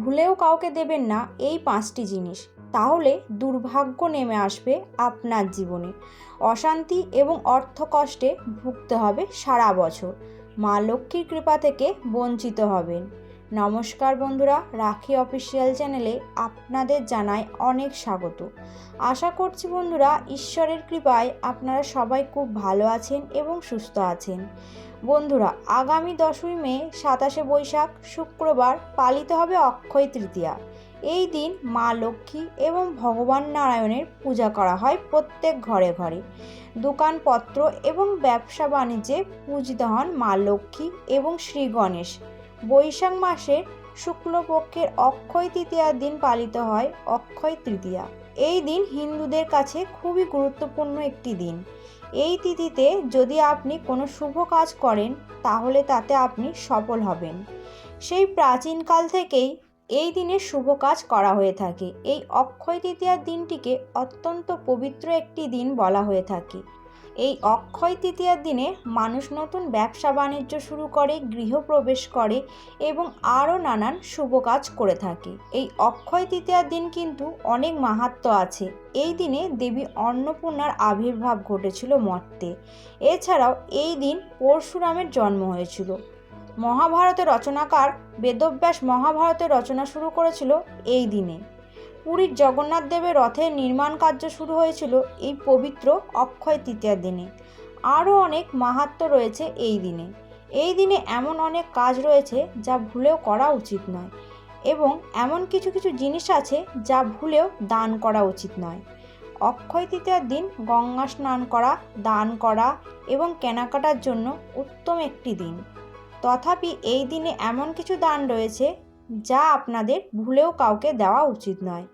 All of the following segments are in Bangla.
ভুলেও কাউকে দেবেন না এই পাঁচটি জিনিস। তাহলে দুর্ভাগ্য নেমে আসবে আপনার জীবনে। অশান্তি এবং অর্থকষ্টে ভুগতে হবে সারা বছর। মা লক্ষ্মীর কৃপা থেকে বঞ্চিত হবেন। নমস্কার বন্ধুরা, রাখি অফিসিয়াল চ্যানেলে আপনাদের জানাই অনেক স্বাগত। আশা করছি বন্ধুরা, ঈশ্বরের কৃপায় আপনারা সবাই খুব ভালো আছেন এবং সুস্থ আছেন। বন্ধুরা, আগামী দশই মে, সাতাশে বৈশাখ, শুক্রবার পালিত হবে অক্ষয় তৃতীয়া। এই দিন মা লক্ষ্মী এবং ভগবান নারায়ণের পূজা করা হয় প্রত্যেক ঘরে ঘরে। দোকানপত্র এবং ব্যবসা বাণিজ্যে পূজিত হন মা লক্ষ্মী এবং শ্রী গণেশ। বৈশাখ মাসে শুক্লপক্ষের অক্ষয় তৃতীয়ার দিন পালিত হয় অক্ষয় তৃতীয়া। এই দিন হিন্দুদের কাছে খুবই গুরুত্বপূর্ণ একটি দিন। এই তিথিতে যদি আপনি কোনো শুভ কাজ করেন, তাহলে তাতে আপনি সফল হবেন। সেই প্রাচীনকাল থেকেই এই দিনে শুভ কাজ করা হয়ে থাকে। এই অক্ষয় তৃতীয়ার দিনটিকে অত্যন্ত পবিত্র একটি দিন বলা হয়ে থাকে। এই অক্ষয় তৃতীয়ার দিনে মানুষ নতুন ব্যবসা বাণিজ্য শুরু করে গৃহপ্রবেশ করে এবং আরও নানান শুভ কাজ করে থাকে। এই অক্ষয় তৃতীয়ার দিন কিন্তু অনেক মাহাত্ম্য আছে। এই দিনে দেবী অন্নপূর্ণার আবির্ভাব ঘটেছিল মর্তে। এছাড়াও এই দিন পরশুরামের জন্ম হয়েছিল। মহাভারতের রচনাকার বেদব্যাস মহাভারতের রচনা শুরু করেছিল এই দিনে। পুরীর জগন্নাথ দেবের রথের নির্মাণ কার্য শুরু হয়েছিল এই পবিত্র অক্ষয় তৃতীয়ার দিনে। আরও অনেক মাহাত্ম্য রয়েছে এই দিনে। এই দিনে এমন অনেক কাজ রয়েছে যা ভুলেও করা উচিত নয় এবং এমন কিছু কিছু জিনিস আছে যা ভুলেও দান করা উচিত নয়। অক্ষয় তৃতীয়ার দিন গঙ্গা স্নান করা, দান করা এবং কেনাকাটার জন্য উত্তম একটি দিন। তথাপি এই দিনে এমন কিছু দান রয়েছে যা আপনাদের ভুলেও কাউকে দেওয়া উচিত নয়।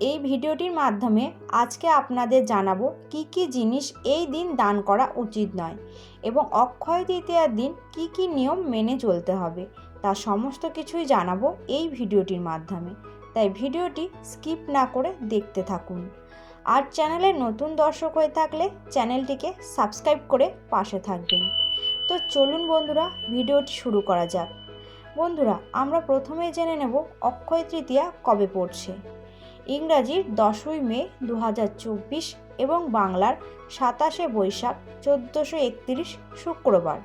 এই ভিডিওটির মাধ্যমে আজকে আপনাদের জানাব কি কি জিনিস এই দিন দান করা উচিত নয় এবং অক্ষয় তৃতীয়ার দিন কি কি নিয়ম মেনে চলতে হবে তা সমস্ত কিছুই জানাব এই ভিডিওটির মাধ্যমে। তাই ভিডিওটি স্কিপ না করে দেখতে থাকুন। আর চ্যানেলে নতুন দর্শক হয়ে থাকলে চ্যানেলটিকে সাবস্ক্রাইব করে পাশে থাকবেন। তো চলুন বন্ধুরা, ভিডিওটি শুরু করা যাক। বন্ধুরা, আমরা প্রথমেই জেনে নেব অক্ষয় তৃতীয়া কবে পড়ছে। ইংরাজির দশই মে দু হাজার চব্বিশ এবং বাংলার সাতাশে বৈশাখ চোদ্দোশো একত্রিশ শুক্রবার।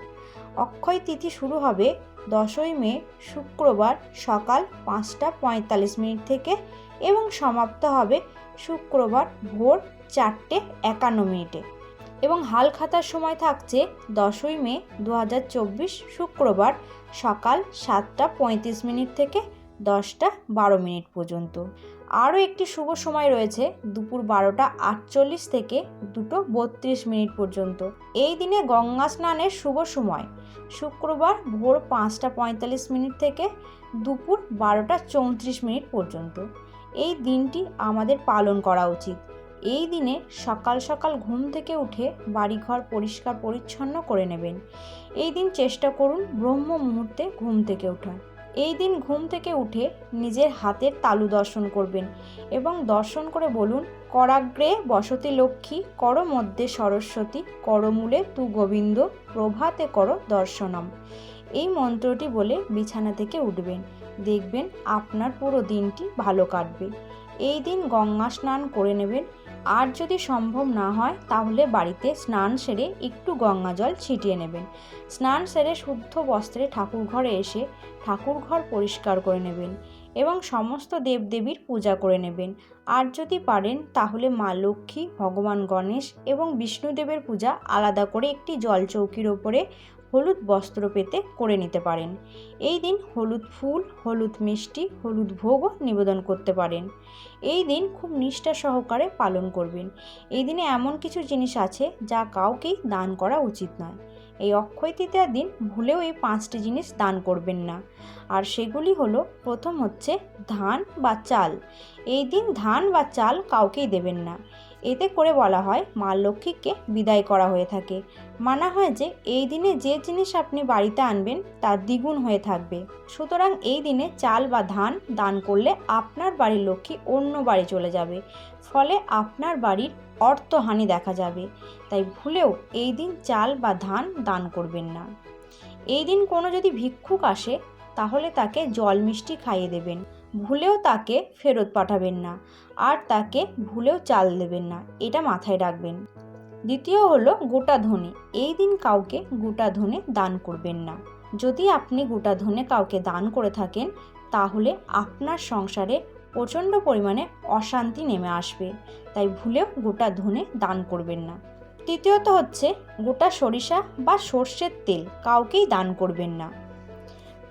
অক্ষয় তিথি শুরু হবে দশই মে শুক্রবার সকাল পাঁচটা পঁয়তাল্লিশ মিনিট থেকে এবং সমাপ্ত হবে শুক্রবার ভোর চারটে একান্ন মিনিটে। এবং হাল খাতার সময় থাকছে দশই মে দু হাজার চব্বিশ শুক্রবার সকাল সাতটা পঁয়ত্রিশ মিনিট থেকে দশটা বারো মিনিট পর্যন্ত। আরও একটি শুভ সময় রয়েছে দুপুর বারোটা আটচল্লিশ থেকে দুটো বত্রিশ মিনিট পর্যন্ত। এই দিনে গঙ্গা স্নানের শুভ সময়। শুক্রবার ভোর পাঁচটা পঁয়তাল্লিশ মিনিট থেকে দুপুর বারোটা চৌত্রিশ মিনিট পর্যন্ত। এই দিনটি আমাদের পালন করা উচিত। এই দিনে সকাল সকাল ঘুম থেকে উঠে বাড়িঘর পরিষ্কার পরিচ্ছন্ন করে নেবেন। এই দিন চেষ্টা করুন ব্রহ্ম মুহূর্তে ঘুম থেকে ওঠার। এই দিন ঘুম থেকে উঠে নিজের হাতের তালু দর্শন করবেন এবং দর্শন করে বলুন, করাগ্রে বসতি লক্ষ্মী, কর মধ্যে সরস্বতী করমূলে তু গোবিন্দ, প্রভাতে কর দর্শনম এই মন্ত্রটি বলে বিছানা থেকে উঠবেন। দেখবেন আপনার পুরো দিনটি ভালো কাটবে। এই দিন গঙ্গা স্নান করে নেবেন। আর যদি সম্ভব না হয়, তাহলে বাড়িতে স্নান সেরে একটু গঙ্গা জল ছিটিয়ে নেবেন। স্নান সেরে শুদ্ধ বস্ত্রে ঠাকুর ঘরে এসে ঠাকুর ঘর পরিষ্কার করে নেবেন এবং সমস্ত দেবদেবীর পূজা করে নেবেন। আর যদি পারেন, তাহলে মা লক্ষ্মী, ভগবান গণেশ এবং বিষ্ণুদেবের পূজা আলাদা করে একটি জল চৌকির ওপরে হলুদ বস্ত্র পেতে করে নিতে পারেন। এই দিন হলুদ ফুল, হলুদ মিষ্টি, হলুদ ভোগও নিবেদন করতে পারেন। এই দিন খুব নিষ্ঠা সহকারে পালন করবেন। এই দিনে এমন কিছু জিনিস আছে যা কাউকেই দান করা উচিত নয়। এই অক্ষয় তৃতীয়ার দিন ভুলেও এই পাঁচটি জিনিস দান করবেন না। আর সেগুলি হলো, প্রথম হচ্ছে ধান বা চাল। এই দিন ধান বা চাল কাউকেই দেবেন না। এতে করে বলা হয়, মা লক্ষ্মীকে বিদায় করা হয়ে থাকে। মানা হয় যে, এই দিনে যে জিনিস আপনি বাড়িতে আনবেন, তা দ্বিগুণ হয়ে থাকবে। সুতরাং এই দিনে চাল বা ধান দান করলে আপনার বাড়ির লক্ষ্মী অন্য বাড়ি চলে যাবে। ফলে আপনার বাড়ির অর্থহানি দেখা যাবে। তাই ভুলেও এই দিন চাল বা ধান দান করবেন না। এই দিন কোনো যদি ভিক্ষুক আসে, তাহলে তাকে জল মিষ্টি খাইয়ে দেবেন। ভুলেও তাকে ফেরত পাঠাবেন না আর তাকে ভুলেও চাল দেবেন না, এটা মাথায় রাখবেন। দ্বিতীয় হলো গোটা ধনে, এই দিন কাউকে গোটা ধনে দান করবেন না। যদি আপনি গোটা ধনে কাউকে দান করে থাকেন, তাহলে আপনার সংসারে প্রচণ্ড পরিমাণে অশান্তি নেমে আসবে, তাই ভুলেও গোটা ধনে দান করবেন না। তৃতীয়ত হচ্ছে গোটা সরিষা বা সর্ষের তেল কাউকেই দান করবেন না।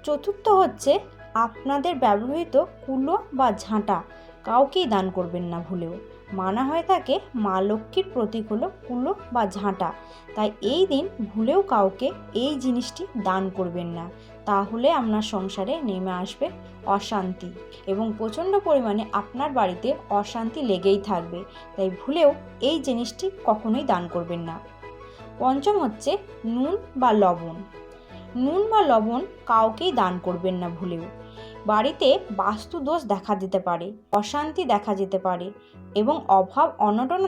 চতুর্থ হচ্ছে আপনাদের ব্যবহৃত কুলো বা ঝাঁটা কাউকেই দান করবেন না ভুলেও। মানা হয়ে থাকে মা লক্ষ্মীর প্রতীক হলো কুলো বা ঝাঁটা। তাই এই দিন ভুলেও কাউকে এই জিনিসটি দান করবেন না। তাহলে আপনার সংসারে নেমে আসবে অশান্তি এবং প্রচণ্ড পরিমাণে আপনার বাড়িতে অশান্তি লেগেই থাকবে। তাই ভুলেও এই জিনিসটি কখনোই দান করবেন না। পঞ্চম হচ্ছে নুন বা লবণ। নুন বা লবণ কাউকেই দান করবেন না ভুলেও। বাড়িতে বাস্তু দোষ দেখা দিতে পারে, অশান্তি দেখা যেতে পারে এবং অভাব অনটন